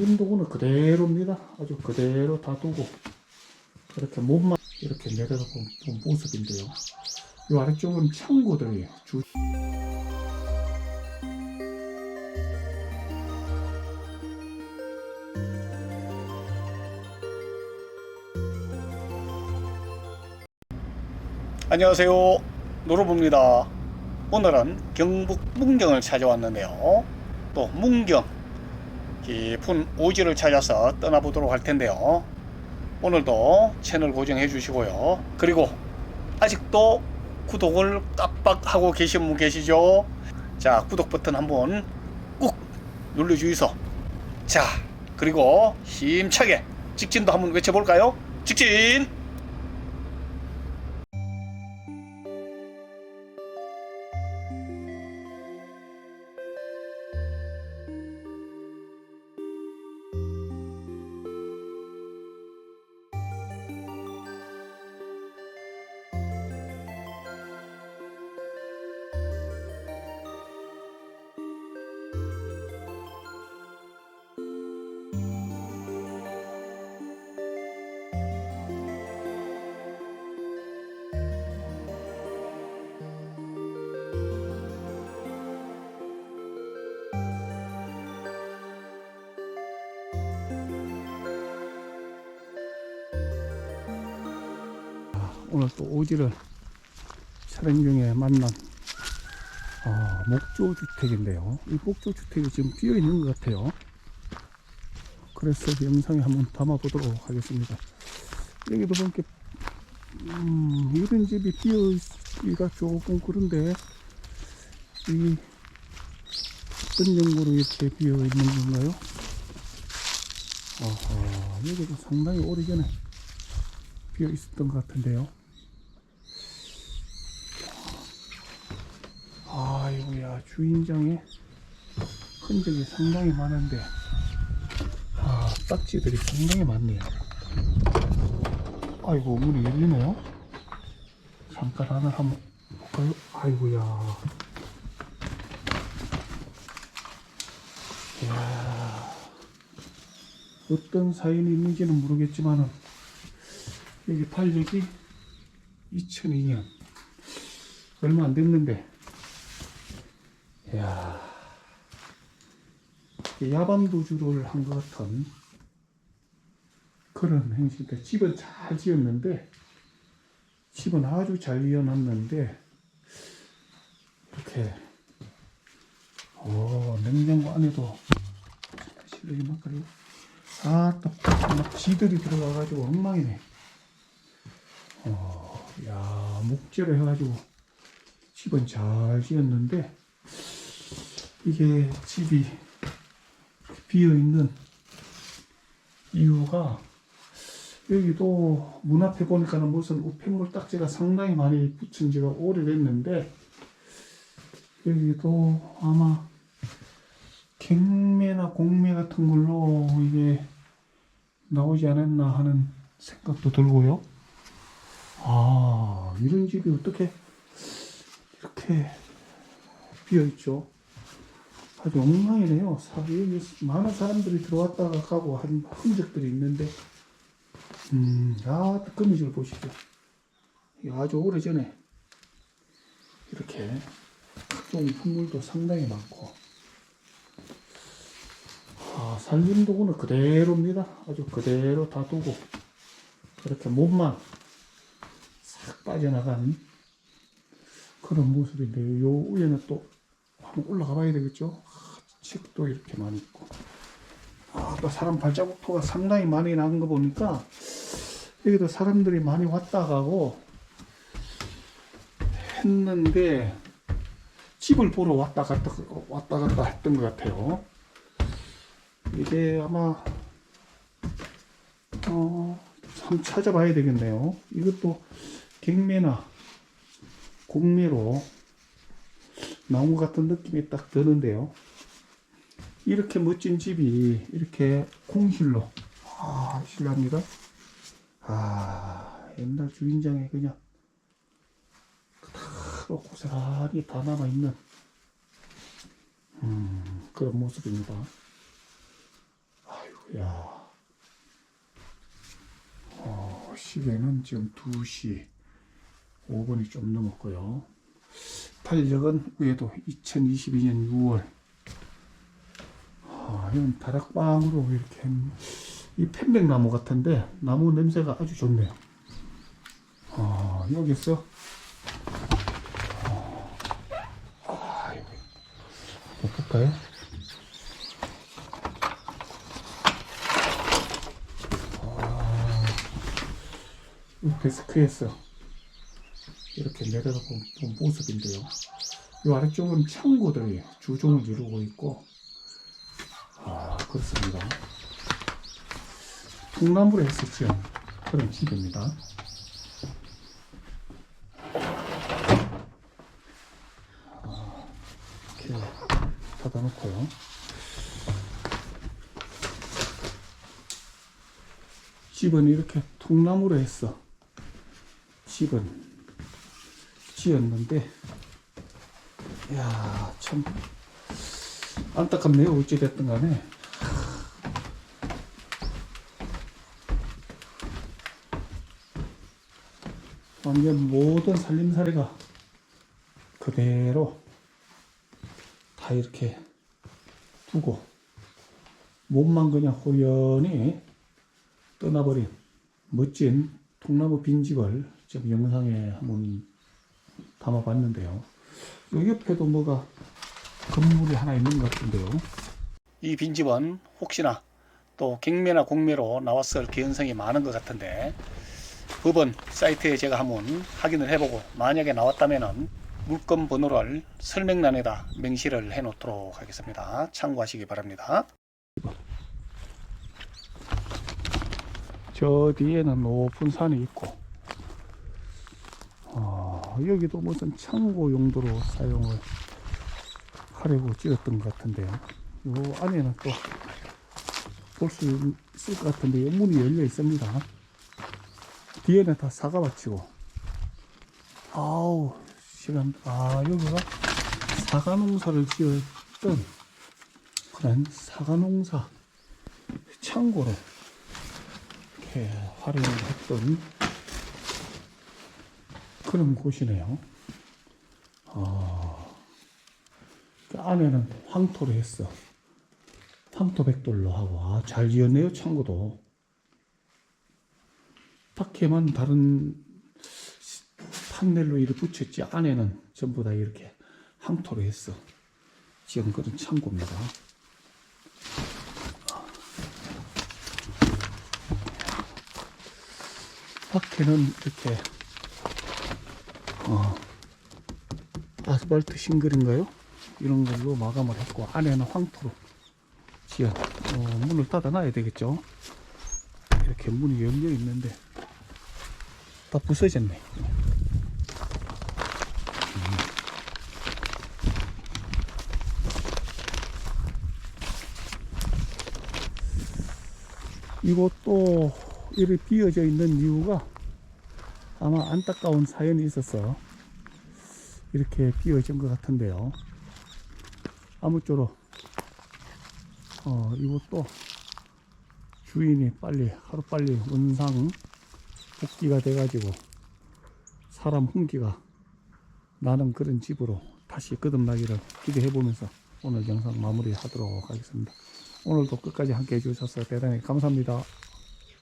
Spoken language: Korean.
인도구는 그대로입니다. 아주 그대로 다 두고 이렇게 몸만 이렇게 내려가 본 모습인데요. 이 아래쪽은 창고들이에요. 주... 안녕하세요. 노로부입니다. 오늘은 경북 문경을 찾아왔는데요. 또 문경 깊은 오지를 찾아서 떠나보도록 할 텐데요. 오늘도 채널 고정해 주시고요. 그리고 아직도 구독을 깜빡하고 계신 분 계시죠? 자, 구독 버튼 한번 꾹 눌러 주이소. 자, 그리고 힘차게 직진도 한번 외쳐볼까요? 직진! 오늘 또 오지를 촬영 중에 만난 아, 목조 주택인데요. 이 목조 주택이 지금 비어 있는 것 같아요. 그래서 영상에 한번 담아 보도록 하겠습니다. 여기도 보니까 음, 이런 집이 비어 있기가 조금 그런데 이 어떤 연구로 이렇게 비어 있는 건가요? 아하, 여기도 상당히 오래전에 비어 있었던 것 같은데요. 아이고야 주인장의 흔적이 상당히 많은데 아 딱지들이 상당히 많네요. 아이고 문이 열리네요. 잠깐 안을 한번 볼까요? 아이고야. 이야 어떤 사연이 있는지는 모르겠지만은 여기 탄력이 2002년 얼마 안 됐는데 이 야. 야밤도주를 한 것 같은 그런 행실인데 집은 잘 지었는데 집은 아주 잘 지어놨는데 이렇게 오 냉장고 안에도 실력이 막걸리 아또 지들이 들어가가지고 엉망이네. 어, 야, 목재로 해가지고 집은 잘 지었는데 이게 집이 비어 있는 이유가 여기도 문 앞에 보니까는 무슨 우편물 딱지가 상당히 많이 붙은 지가 오래됐는데 여기도 아마 갱매나 공매 같은 걸로 이게 나오지 않았나 하는 생각도 들고요. 아, 이런 집이 어떻게 이렇게 비어 있죠? 아주 엉망이네요. 사- 여기 많은 사람들이 들어왔다가 가고 한 흔적들이 있는데, 음, 아, 뜨끈이질 보시죠. 아주 오래 전에 이렇게 각종 풍물도 상당히 많고, 아, 살림 도구는 그대로입니다. 아주 그대로 다 두고, 이렇게 몸만 싹 빠져나간 그런 모습인데요. 요 위에는 또 한번 올라가 봐야 되겠죠. 아, 책도 이렇게 많이 있고. 아, 또 사람 발자국토가 상당히 많이 난거 보니까 여기도 사람들이 많이 왔다 가고 했는데 집을 보러 왔다 갔다 왔다 갔다 했던 것 같아요. 이게 아마 어, 한번 찾아봐야 되겠네요. 이것도 갱매나 공매로 나온 것 같은 느낌이 딱 드는데요. 이렇게 멋진 집이 이렇게 공실로 아 실례합니다. 아 옛날 주인장에 그냥 다 고스란히 다 남아 있는 음, 그런 모습입니다. 아이고 야. 어, 시계는 지금 2시 5분이 좀 넘었고요. 달력은 위에도 2022년 6월. 아, 이건 다락방으로 이렇게 한- 이 편백나무 같은데 나무 냄새가 아주 좋네요. 아, 여기서 아, 이거 한번 볼까요? 이 데스크에서 이렇게 내려다 본, 본 모습인데요. 이 아래쪽은 창고들이 주종을 이루고 있고, 아, 그렇습니다. 통나무로 해서 지은 그런 집입니다. 아, 이렇게 닫아놓고요. 집은 이렇게 통나무로 했어. 집은 지었는데, 야, 참 안타깝네요. 어찌됐든 간에. 완전 모든 살림살이가 그대로 다 이렇게 두고 몸만 그냥 호연히 떠나버린 멋진 통나무 빈집을 지금 영상에 한번 담아봤는데요. 요 옆에도 뭐가 건물이 하나 있는 것 같은데요. 이 빈집은 혹시나 또 경매나 공매로 나왔을 개연성이 많은 것 같은데 법원 사이트에 제가 한번 확인을 해보고 만약에 나왔다면은 물건 번호를 설명란에다 명시를 해 놓도록 하겠습니다. 참고하시기 바랍니다. 저 뒤에는 높은 산이 있고 아, 여기도 무슨 창고 용도로 사용을 하려고 찍었던 것 같은데요. 요 안에는 또 볼 수 있을 것 같은데 요 문이 열려 있습니다. 뒤에는 다 사과밭이고 아우 시간 아 여기가 사과 농사를 지었던 그런 사과 농사 창고로 이렇게 활용을 했던 그런 곳이네요. 아, 그 안에는 황토로 했어. 황토 백돌로 하고 아, 잘 지었네요 창고도. 밖에만 다른 판넬로 이렇게 붙였지 안에는 전부 다 이렇게 황토로 했어. 지금 그런 창고입니다. 밖에는 이렇게 어, 아스팔트 싱글인가요? 이런 걸로 마감을 했고 안에는 황토로 지은 어, 문을 닫아 놔야 되겠죠. 이렇게 문이 열려 있는데 다 부서졌네. 음. 이곳도 이렇게 비어져 있는 이유가 아마 안타까운 사연이 있어서 이렇게 비어진 것 같은데요. 아무쪼록 어, 이것도 주인이 빨리 하루 빨리 원상 복귀가 돼가지고 사람 hun기가 나는 그런 집으로 다시 거듭나기를 기대해 보면서 오늘 영상 마무리 하도록 하겠습니다. 오늘도 끝까지 함께 해주셔서 대단히 감사합니다.